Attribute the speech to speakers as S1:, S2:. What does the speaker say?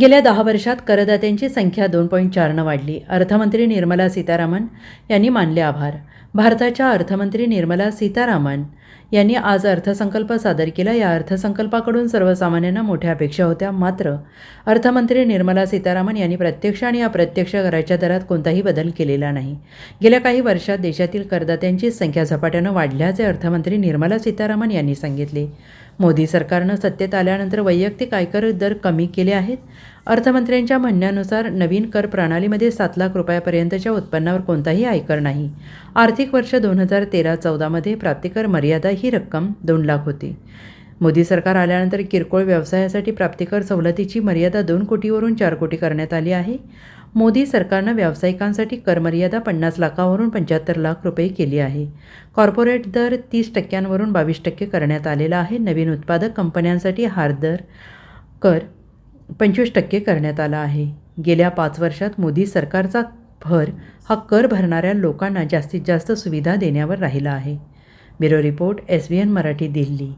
S1: गेल्या दहा वर्षात करदात्यांची संख्या दोन पॉईंट चारनं वाढली. अर्थमंत्री निर्मला सीतारामन यांनी मानले आभार. भारताच्या अर्थमंत्री निर्मला सीतारामन यांनी आज अर्थसंकल्प सादर केला. या अर्थसंकल्पाकडून सर्वसामान्यांना मोठ्या अपेक्षा होत्या. मात्र अर्थमंत्री निर्मला सीतारामन यांनी प्रत्यक्ष आणि अप्रत्यक्ष कराच्या दरात कोणताही बदल केलेला नाही. गेल्या काही वर्षात देशातील करदात्यांची संख्या झपाट्यानं वाढल्याचे अर्थमंत्री निर्मला सीतारामन यांनी सांगितले. मोदी सरकारनं सत्तेत आल्यानंतर वैयक्तिक आयकर दर कमी केले आहेत. अर्थमंत्र्यांच्या म्हणण्यानुसार नवीन कर प्रणालीमध्ये सात लाख रुपयापर्यंतच्या उत्पन्नावर कोणताही आयकर नाही. आर्थिक वर्ष दोन हजार तेरा चौदामध्ये प्राप्तिकर मर्यादा ही रक्कम दोन लाख होती. मोदी सरकार आल्यानंतर किरकोळ व्यवसायासाठी प्राप्तिकर सवलतीची मर्यादा दोन कोटीवरून चार कोटी करण्यात आली आहे. मोदी सरकारनं व्यावसायिकांसाठी करमर्यादा पन्नास लाखावरून पंच्याहत्तर लाख रुपये केली आहे. कॉर्पोरेट दर तीस टक्क्यांवरून बावीस टक्के करण्यात आलेला आहे. नवीन उत्पादक कंपन्यांसाठी हार दर कर पंचवीस टक्के करण्यात आला आहे. गेल्या पाच वर्षात मोदी सरकारचा भर हा कर भरणाऱ्या लोकांना जास्तीत जास्त सुविधा देण्यावर राहिला आहे. Bureau report S B N Marathi Delhi.